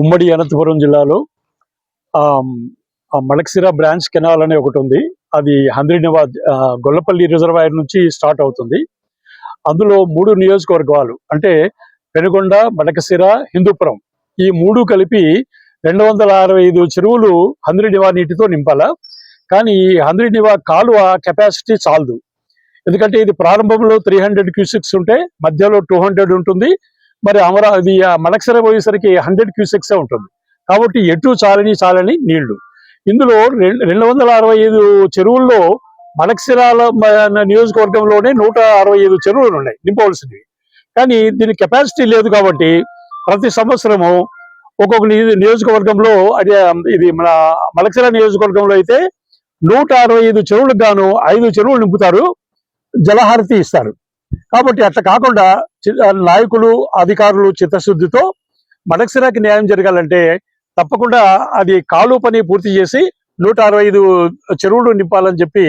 ఉమ్మడి అనంతపురం జిల్లాలో మలక్సిరా branch canal అనే ఒకటి ఉంది. అది హంద్రీనివాద్ ఆ, గొల్లపల్లి రిజర్వాయర్ నుంచి స్టార్ట్ అవుతుంది. అందులో మూడు నియోజకవర్గాలు అంటే పెనుగొండ మడకసిర హిందూపురం. ఈ మూడు కలిపి రెండు వందల అరవై ఐదు చెరువులు హంద్రీనివా నీటితో నింపాల? కానీ ఈ హంద్రీనివా కాలువ కెపాసిటీ చాలదు. ఎందుకంటే ఇది ప్రారంభంలో త్రీ హండ్రెడ్ క్యూసిక్స్ ఉంటే మధ్యలో టూ హండ్రెడ్ ఉంటుంది. మరి అమరా ఇది ఆ మలక్సర పోయేసరికి హండ్రెడ్ క్యూసెక్సే ఉంటుంది. కాబట్టి ఎటు చాలని చాలని నీళ్ళు. ఇందులో రెండు వందల అరవై ఐదు చెరువుల్లో మలక్సిరాల నియోజకవర్గంలోనే నూట అరవై ఐదు చెరువులు ఉన్నాయి నింపవలసినవి. కానీ దీని కెపాసిటీ లేదు కాబట్టి ప్రతి సంవత్సరము ఒక్కొక్క నియోజకవర్గంలో అదే ఇది మన మలక్సిరా నియోజకవర్గంలో అయితే నూట అరవై ఐదు చెరువులకు గాను ఐదు చెరువులు నింపుతారు. జలహారతి ఇస్తారు. కాబట్టి అట్లా కాకుండా చి- నాయకులు అధికారులు చిత్తశుద్ధితో మనక్సిరాకి న్యాయం జరగాలంటే తప్పకుండా అది కాలు పని పూర్తి చేసి నూట అరవై ఐదు చెరువులు నింపాలని చెప్పి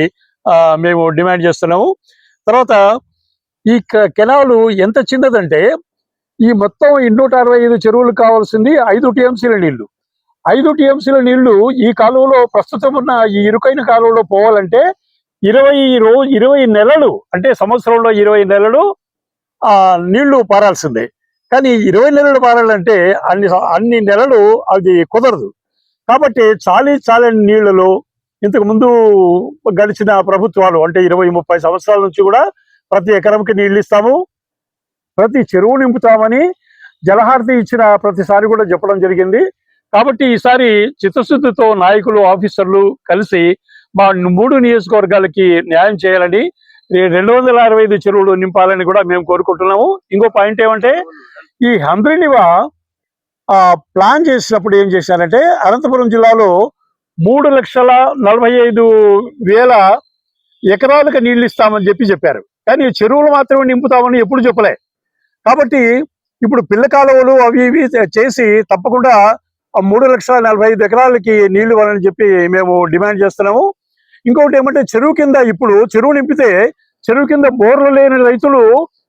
మేము డిమాండ్ చేస్తున్నాము. తర్వాత ఈ కెనాలు ఎంత చిన్నదంటే ఈ మొత్తం ఈ నూట అరవై ఐదు చెరువులు కావాల్సింది ఐదు టీఎంసీల నీళ్ళు. ఐదు టీఎంసీల నీళ్ళు ఈ కాలువలో ప్రస్తుతం ఉన్న ఈ ఇరుకైన కాలువలో పోవాలంటే ఇరవై రోజు ఇరవై నెలలు అంటే సంవత్సరంలో ఇరవై నెలలు ఆ నీళ్ళు పారాల్సిందే. కానీ ఇరవై నెలలు పారాలంటే అన్ని అన్ని నెలలు అది కుదరదు. కాబట్టి చాలీ చాలని నీళ్ళలో ఇంతకు ముందు గడిచిన ప్రభుత్వాలు అంటే ఇరవై ముప్పై సంవత్సరాల నుంచి కూడా ప్రతి ఎకరంకి నీళ్ళు ఇస్తాము ప్రతి చెరువు నింపుతామని జలహారతి ఇచ్చిన ప్రతిసారి కూడా చెప్పడం జరిగింది. కాబట్టి ఈసారి చిత్తశుద్ధితో నాయకులు ఆఫీసర్లు కలిసి మా మూడు నియోజకవర్గాలకి న్యాయం చేయాలని రెండు వందల అరవై ఐదు చెరువులు నింపాలని కూడా మేము కోరుకుంటున్నాము. ఇంకో పాయింట్ ఏమంటే ఈ హంద్రినివా ఆ ప్లాన్ చేసినప్పుడు ఏం చేశారంటే అనంతపురం జిల్లాలో మూడు లక్షల నలభై ఐదు వేల ఎకరాలకు నీళ్ళు ఇస్తామని చెప్పి చెప్పారు. కానీ చెరువులు మాత్రమే నింపుతామని ఎప్పుడు చెప్పలే. కాబట్టి ఇప్పుడు పిల్ల కాలువలు అవి ఇవి చేసి తప్పకుండా ఆ మూడు లక్షల నలభై ఐదు ఎకరాలకి నీళ్ళు ఇవ్వాలని చెప్పి మేము డిమాండ్ చేస్తున్నాము. ఇంకొకటి ఏమంటే చెరువు కింద ఇప్పుడు చెరువు నింపితే చెరువు కింద బోర్లు లేని రైతులు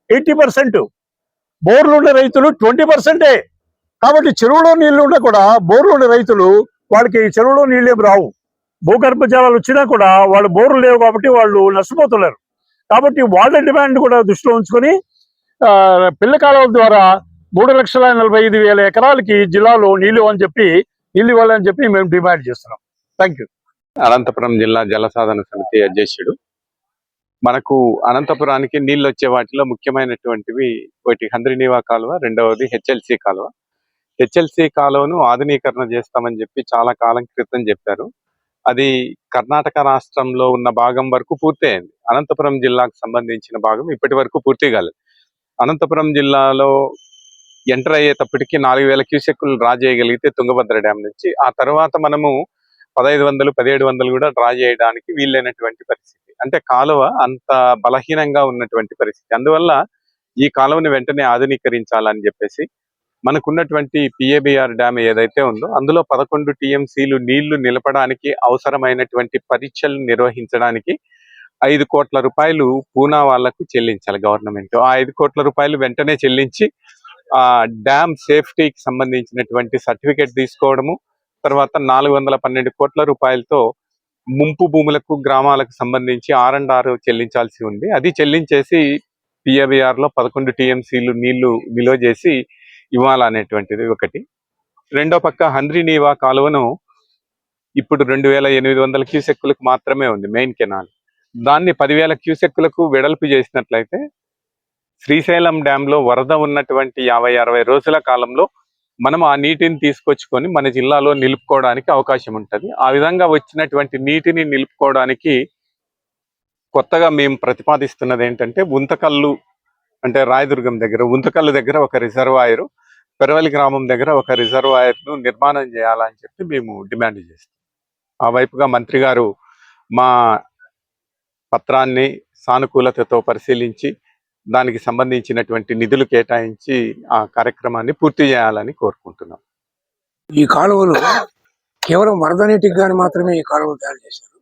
ఎయిటీ పర్సెంట్. బోర్లు ఉండే రైతులు ట్వంటీ పర్సెంటే. కాబట్టి చెరువులో నీళ్ళు ఉన్నా కూడా బోర్లు ఉండే రైతులు వాళ్ళకి చెరువులో నీళ్ళు ఏమి రావు. భూగర్భ జలాలు వచ్చినా కూడా వాళ్ళు బోర్లు లేవు కాబట్టి వాళ్ళు నష్టపోతున్నారు. కాబట్టి వాళ్ళ డిమాండ్ కూడా దృష్టిలో ఉంచుకొని పిల్ల కాలువల ద్వారా మూడు లక్షల నలభై ఐదు వేల ఎకరాలకి జిల్లాలో నీళ్ళు అని చెప్పి నీళ్ళు ఇవ్వాలని చెప్పి మేము డిమాండ్ చేస్తున్నాం. థ్యాంక్ యూ అనంతపురం జిల్లా జలసాధన సమితి అధ్యక్షుడు. మనకు అనంతపురానికి నీళ్ళు వచ్చే వాటిలో ముఖ్యమైనటువంటివి ఒకటి హంద్రినీవా కాలువ రెండవది హెచ్ఎల్సి కాలువ. హెచ్ఎల్సి కాలువను ఆధునీకరణ చేస్తామని చెప్పి చాలా కాలం క్రితం చెప్పారు. అది కర్ణాటక రాష్ట్రంలో ఉన్న భాగం వరకు పూర్తయింది అనంతపురం జిల్లాకు సంబంధించిన భాగం ఇప్పటి వరకు పూర్తి కాలేదు. అనంతపురం జిల్లాలో ఎంటర్ అయ్యేటప్పటికి నాలుగు వేల క్యూసెక్కులు డ్రా చేయగలిగితే తుంగభద్ర డ్యామ్ నుంచి. ఆ తర్వాత మనము పదహైదు వందలు పదిహేడు వందలు కూడా డ్రా చేయడానికి వీలైనటువంటి పరిస్థితి. అంటే కాలువ అంత బలహీనంగా ఉన్నటువంటి పరిస్థితి. అందువల్ల ఈ కాలువని వెంటనే ఆధునీకరించాలని చెప్పేసి మనకున్నటువంటి పిఏబిఆర్ డ్యామ్ ఏదైతే ఉందో అందులో పదకొండు టీఎంసీలు నీళ్ళు నిలపడానికి అవసరమైనటువంటి పరీక్షలు నిర్వహించడానికి ఐదు కోట్ల రూపాయలు పూనా వాళ్ళకు చెల్లించాలి గవర్నమెంట్. ఆ ఐదు కోట్ల రూపాయలు వెంటనే చెల్లించి ఆ డ్యామ్ సేఫ్టీకి సంబంధించినటువంటి సర్టిఫికేట్ తీసుకోవడము తర్వాత నాలుగు వందల పన్నెండు కోట్ల రూపాయలతో ముంపు భూములకు గ్రామాలకు సంబంధించి ఆర్ అండ్ ఆర్ చెల్లించాల్సి ఉంది. అది చెల్లించేసి పిఏబిఆర్లో పదకొండు టీఎంసీలు నీళ్ళు నిల్వ చేసి ఇవ్వాలనేటువంటిది ఒకటి. రెండో పక్క హంద్రి నీవా కాలువను ఇప్పుడు రెండు వేల ఎనిమిది వందల క్యూసెక్కులకు మాత్రమే ఉంది మెయిన్ కెనాల్. దాన్ని పదివేల క్యూసెక్కులకు వెడల్పు చేసినట్లయితే శ్రీశైలం డ్యామ్లో వరద ఉన్నటువంటి యాభై అరవై రోజుల కాలంలో మనం ఆ నీటిని తీసుకొచ్చుకొని మన జిల్లాలో నిలుపుకోవడానికి అవకాశం ఉంటుంది. ఆ విధంగా వచ్చినటువంటి నీటిని నిలుపుకోవడానికి కొత్తగా మేము ప్రతిపాదిస్తున్నది ఏంటంటే ఉంతకల్లు అంటే రాయదుర్గం దగ్గర ఉంతకల్లు దగ్గర ఒక రిజర్వాయర్ పెరవలి గ్రామం దగ్గర ఒక రిజర్వాయర్ను నిర్మాణం చేయాలని చెప్పి మేము డిమాండ్ చేస్తాం. ఆ వైపుగా మంత్రి గారు మా పత్రాన్ని సానుకూలతతో పరిశీలించి దానికి సంబంధించినటువంటి నిధులు కేటాయించి ఆ కార్యక్రమాన్ని పూర్తి చేయాలని కోరుకుంటున్నాం. ఈ కాలువలు కేవలం వరద నీటికి గాని మాత్రమే ఈ కాలువలు తయారు చేశారు.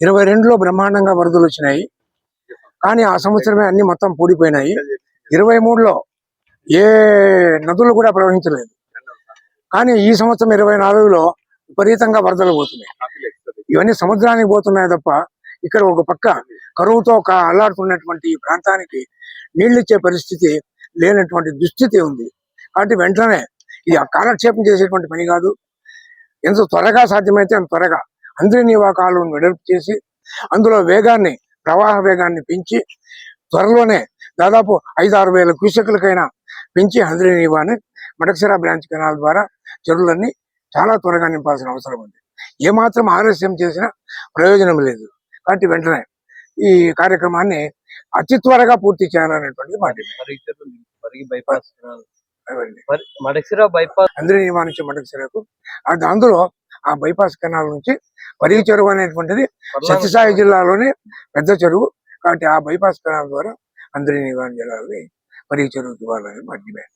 ఇరవై రెండులో బ్రహ్మాండంగా వరదలు వచ్చినాయి. కానీ ఆ సంవత్సరమే అన్ని మొత్తం పూడిపోయినాయి. ఇరవై మూడులో ఏ నదులు కూడా ప్రవహించలేదు. కానీ ఈ సంవత్సరం ఇరవై నాలుగులో విపరీతంగా వరదలు పోతున్నాయి. ఇవన్నీ సముద్రానికి పోతున్నాయి తప్ప ఇక్కడ ఒక పక్క కరువుతో అల్లాడుతున్నటువంటి ఈ ప్రాంతానికి ఇచ్చే పరిస్థితి లేనటువంటి దుస్థితి ఉంది. కాబట్టి వెంటనే ఇది కాలక్షేపం చేసేటువంటి పని కాదు. ఎంత త్వరగా సాధ్యమైతే అంత త్వరగా అందరి నివాకాలను వెడల్పు చేసి అందులో వేగాన్ని ప్రవాహ వేగాన్ని పెంచి త్వరలోనే దాదాపు ఐదు ఆరు వేల క్యూసెక్లకైనా పెంచి అంద్రినీవాని మడకసిర బ్రాంచ్ కెనాల్ ద్వారా చెరువులన్నీ చాలా త్వరగా నింపాల్సిన అవసరం ఉంది. ఏమాత్రం ఆలస్యం చేసినా ప్రయోజనం లేదు. కాబట్టి వెంటనే ఈ కార్యక్రమాన్ని అతి త్వరగా పూర్తి చేయాలనేటువంటి మాట. పరిగి బైపాస్ అవండి. మడక్సిరా బైపాస్ అందరి నివారించే మడకసిరకు. అది అందులో ఆ బైపాస్ కెనాల్ నుంచి పరిగి చెరువు అనేటువంటిది సత్యసాయి జిల్లాలోనే పెద్ద చెరువు. కాబట్టి ఆ బైపాస్ కెనాల్ ద్వారా అందరి నివారణ జిల్లాలని పరిగి చెరువుకి ఇవ్వాలని మా డిమాండ్.